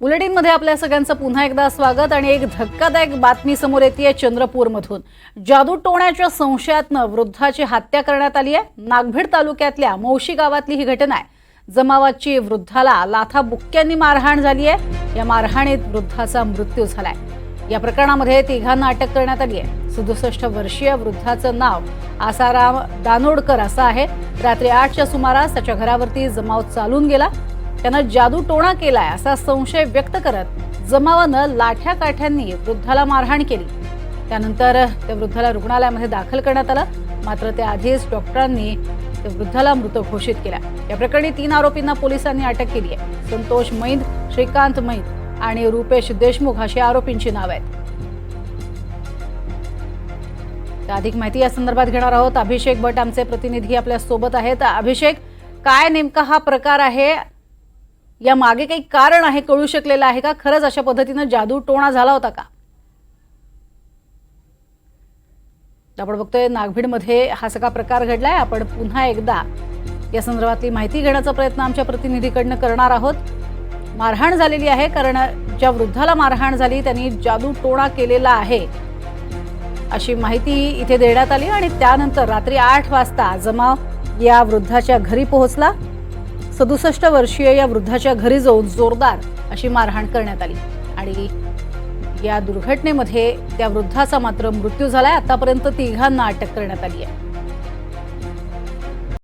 बुलेटिनमध्ये आपल्या सगळ्यांचं पुन्हा एकदा स्वागत आणि एक धक्कादायक बातमी समोर येते चंद्रपूरमधून. जादू टोण्याच्या संशयातनं वृद्धाची हत्या करण्यात आली आहे. नागभीड तालुक्यातल्या मौशी गावातली ही घटना आहे. जमावाची वृद्धाला लाथा बुक्क्यांनी मारहाण झाली आहे. या मारहाणीत वृद्धाचा मृत्यू झालाय. या प्रकरणामध्ये तिघांना अटक करण्यात आली आहे. सदुसष्ट वर्षीय वृद्धाचं नाव आसाराम दानोडकर असं आहे. रात्री आठच्या सुमारास त्याच्या घरावरती जमाव चालून गेला. त्यानं जादू टोणा केलाय असा संशय व्यक्त करत जमावानं लाठ्या काठ्यांनी वृद्धाला मारहाण केली. त्यानंतर त्या वृद्धाला रुग्णालयामध्ये दाखल करण्यात आलं. मात्र त्याआधीच डॉक्टरांनी त्या वृद्धाला मृत घोषित केला या प्रकरणी तीन आरोपींना पोलिसांनी अटक केली आहे. संतोष मैंद श्रीकांत मैंद आणि रुपेश देशमुख अशी आरोपींची नाव आहेत. अधिक माहिती या संदर्भात घेणार आहोत. अभिषेक भट आमचे प्रतिनिधी आपल्यासोबत आहेत. अभिषेक काय नेमका हा प्रकार आहे? या मागे काही कारण आहे कळू शकलेलं आहे का? खरंच अशा पद्धतीनं जादू टोणा झाला होता का? आपण बघतोय नागभीडमध्ये हा सगळा प्रकार घडलाय. आपण पुन्हा एकदा या संदर्भातली माहिती घेण्याचा प्रयत्न आमच्या प्रतिनिधीकडनं करणार आहोत. मारहाण झालेली आहे कारण ज्या वृद्धाला मारहाण झाली त्यांनी जादू टोणा केलेला आहे. अशी माहिती इथे देण्यात आली आणि त्यानंतर रात्री आठ वाजता जमाव या वृद्धाच्या घरी पोहोचला. सदुसष्ट वर्षीय या वृद्धाच्या घरी जाऊन जोरदार अशी मारहाण करण्यात आली. आणि या दुर्घटनेमध्ये त्या वृद्धाचा मात्र मृत्यू झालाय. आतापर्यंत तिघांना अटक करण्यात आली आहे.